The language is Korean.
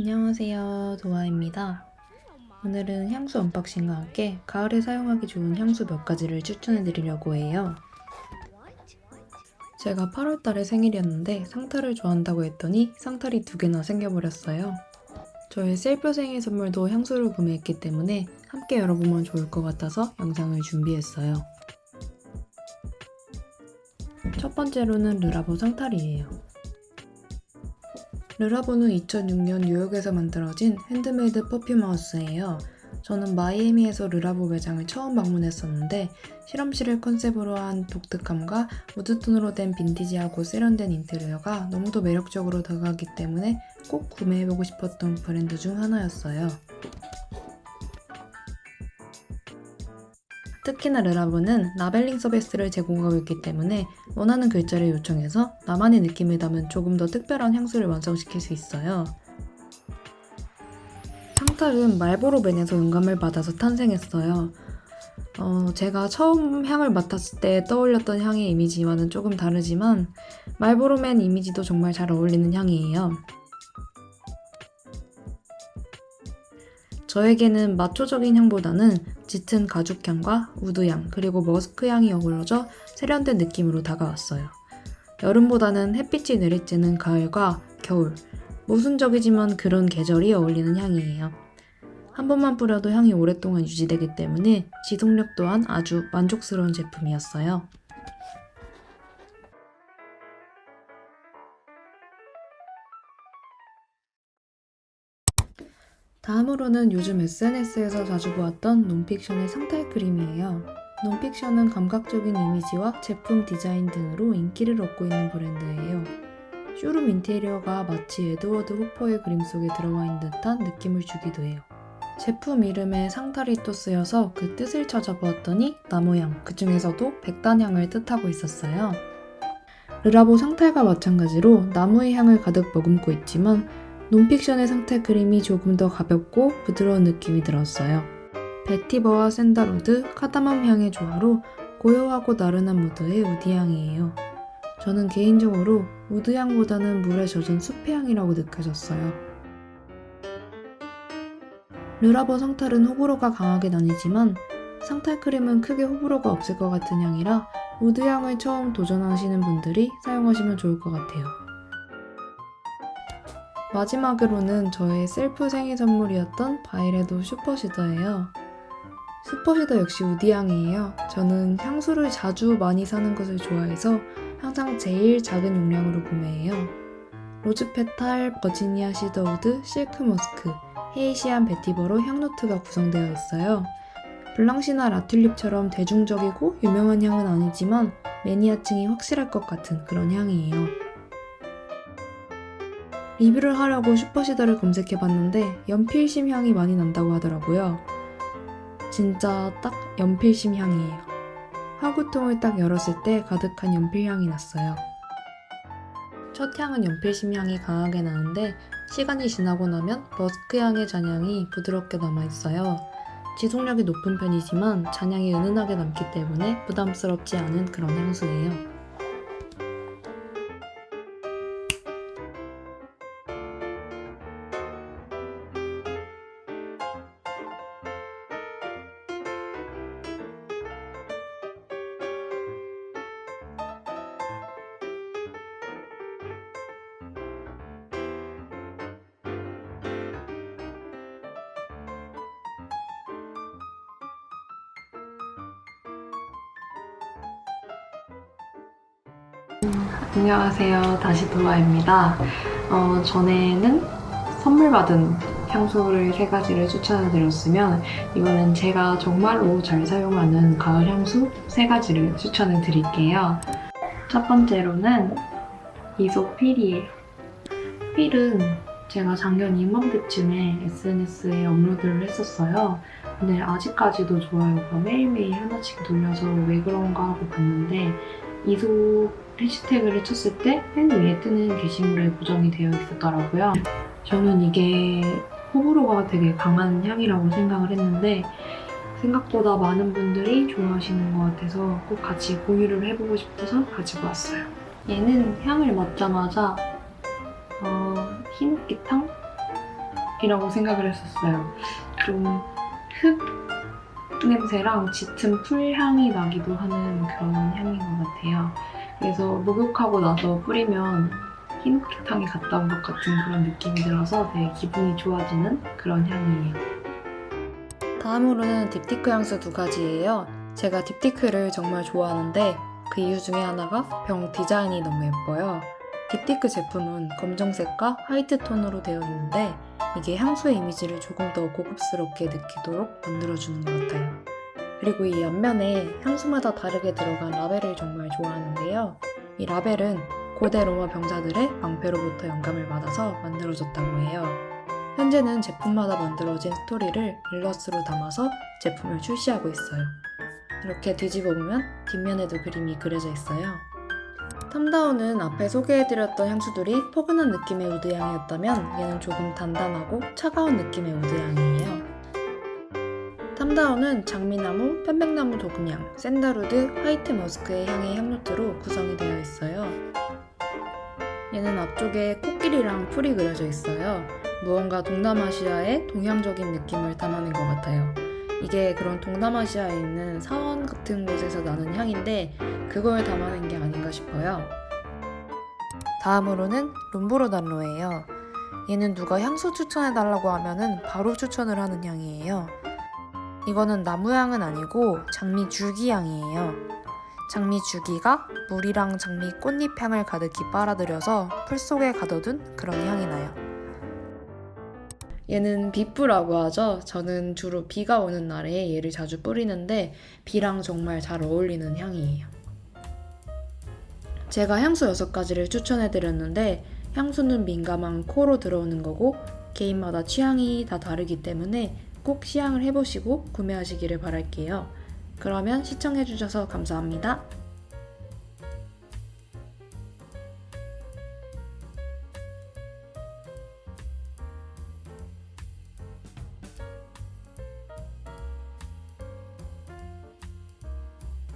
안녕하세요. 도아입니다. 오늘은 향수 언박싱과 함께 가을에 사용하기 좋은 향수 몇 가지를 추천해 드리려고 해요. 제가 8월 달에 생일이었는데 상타를 좋아한다고 했더니 상탈이 두 개나 생겨버렸어요. 저의 셀프 생일 선물도 향수를 구매했기 때문에 함께 열어보면 좋을 것 같아서 영상을 준비했어요. 첫 번째로는 르라보 상탈이에요. 르라보는 2006년 뉴욕에서 만들어진 핸드메이드 퍼퓸 하우스예요. 저는 마이애미에서 르라보 매장을 처음 방문했었는데 실험실을 컨셉으로 한 독특함과 우드톤으로 된 빈티지하고 세련된 인테리어가 너무도 매력적으로 다가가기 때문에 꼭 구매해보고 싶었던 브랜드 중 하나였어요. 특히나 르라보는 라벨링 서비스를 제공하고 있기 때문에 원하는 글자를 요청해서 나만의 느낌을 담은 조금 더 특별한 향수를 완성시킬 수 있어요. 상탈은 말보로벤에서 영감을 받아서 탄생했어요. 어, 제가 처음 향을 맡았을 때 떠올렸던 향의 이미지와는 조금 다르지만 말보로맨 이미지도 정말 잘 어울리는 향이에요. 저에게는 마초적인 향보다는 짙은 가죽향과 우드향 그리고 머스크향이 어우러져 세련된 느낌으로 다가왔어요. 여름보다는 햇빛이 내리쬐는 가을과 겨울, 모순적이지만 그런 계절이 어울리는 향이에요. 한 번만 뿌려도 향이 오랫동안 유지되기 때문에 지속력 또한 아주 만족스러운 제품이었어요. 다음으로는 요즘 SNS에서 자주 보았던 논픽션의 상탈 크림이에요. 논픽션은 감각적인 이미지와 제품 디자인 등으로 인기를 얻고 있는 브랜드예요. 쇼룸 인테리어가 마치 에드워드 호퍼의 그림 속에 들어와 있는 듯한 느낌을 주기도 해요. 제품 이름에 상탈이 또 쓰여서 그 뜻을 찾아보았더니 나무향, 그 중에서도 백단향을 뜻하고 있었어요. 르라보 상탈과 마찬가지로 나무의 향을 가득 머금고 있지만 논픽션의 상태 크림이 조금 더 가볍고 부드러운 느낌이 들었어요. 베티버와 샌달우드, 카다멈 향의 조화로 고요하고 나른한 무드의 우디향이에요. 저는 개인적으로 우드향보다는 물에 젖은 숲의 향이라고 느껴졌어요. 르라버 상탈은 호불호가 강하게 나뉘지만 상탈 크림은 크게 호불호가 없을 것 같은 향이라 우드향을 처음 도전하시는 분들이 사용하시면 좋을 것 같아요. 마지막으로는 저의 셀프 생일 선물이었던 바이레도 슈퍼시더예요. 슈퍼시더 역시 우디향이에요. 저는 향수를 자주 많이 사는 것을 좋아해서 항상 제일 작은 용량으로 구매해요. 로즈페탈, 버지니아 시더우드, 실크 머스크, 헤이시안 베티버로 향노트가 구성되어 있어요. 블랑시나 라튤립처럼 대중적이고 유명한 향은 아니지만 매니아층이 확실할 것 같은 그런 향이에요. 리뷰를 하려고 슈퍼시더를 검색해봤는데 연필심 향이 많이 난다고 하더라고요. 진짜 딱 연필심 향이에요. 화구통을 딱 열었을 때 가득한 연필 향이 났어요. 첫 향은 연필심 향이 강하게 나는데 시간이 지나고 나면 머스크 향의 잔향이 부드럽게 남아있어요. 지속력이 높은 편이지만 잔향이 은은하게 남기 때문에 부담스럽지 않은 그런 향수예요. 안녕하세요. 다시 도아입니다. 어, 전에는 선물 받은 향수를 세 가지를 추천해 드렸으면 이번엔 제가 정말로 잘 사용하는 가을 향수 세 가지를 추천해 드릴게요. 첫 번째로는 이소 필이에요. 필은 제가 작년 이맘때쯤에 SNS에 업로드를 했었어요. 근데 아직까지도 좋아요가 매일매일 하나씩 돌려서 왜 그런가 하고 봤는데 이소 해시태그를 쳤을 때 맨 위에 뜨는 게시물에 고정이 되어 있었더라고요. 저는 이게 호불호가 되게 강한 향이라고 생각을 했는데 생각보다 많은 분들이 좋아하시는 것 같아서 꼭 같이 공유를 해보고 싶어서 가지고 왔어요. 얘는 향을 맡자마자 어, 흰기탕 향이라고 생각을 했었어요. 좀 흙 냄새랑 짙은 풀 향이 나기도 하는 그런 향인 것 같아요. 그래서 목욕하고 나서 뿌리면 흰옥탕에 갔다 온 것 같은 그런 느낌이 들어서 되게 기분이 좋아지는 그런 향이에요. 다음으로는 딥티크 향수 두 가지예요. 제가 딥티크를 정말 좋아하는데 그 이유 중에 하나가 병 디자인이 너무 예뻐요. 딥티크 제품은 검정색과 화이트 톤으로 되어 있는데 이게 향수의 이미지를 조금 더 고급스럽게 느끼도록 만들어주는 것 같아요. 그리고 이 옆면에 향수마다 다르게 들어간 라벨을 정말 좋아하는데요. 이 라벨은 고대 로마 병사들의 방패로부터 영감을 받아서 만들어졌다고 해요. 현재는 제품마다 만들어진 스토리를 일러스트로 담아서 제품을 출시하고 있어요. 이렇게 뒤집어 보면 뒷면에도 그림이 그려져 있어요. 탐다운은 앞에 소개해드렸던 향수들이 포근한 느낌의 우드향이었다면 얘는 조금 단단하고 차가운 느낌의 우드향이에요. 탐다운은 장미나무, 편백나무 도금향, 샌더루드, 화이트 머스크의 향의 향노트로 구성이 되어 있어요. 얘는 앞쪽에 코끼리랑 풀이 그려져 있어요. 무언가 동남아시아의 동양적인 느낌을 담아낸 것 같아요. 이게 그런 동남아시아에 있는 사원 같은 곳에서 나는 향인데 그걸 담아낸 게 아닌가 싶어요. 다음으로는 롬브로단로예요. 얘는 누가 향수 추천해달라고 하면은 바로 추천을 하는 향이에요. 이거는 나무향은 아니고 장미 줄기향이에요. 장미 줄기가 물이랑 장미 꽃잎 향을 가득히 빨아들여서 풀 속에 가둬둔 그런 향이 나요. 얘는 비프라고 하죠. 저는 주로 비가 오는 날에 얘를 자주 뿌리는데 비랑 정말 잘 어울리는 향이에요. 제가 향수 6가지를 추천해드렸는데 향수는 민감한 코로 들어오는 거고 개인마다 취향이 다 다르기 때문에 꼭 시향을 해보시고 구매하시기를 바랄게요. 그러면 시청해주셔서 감사합니다.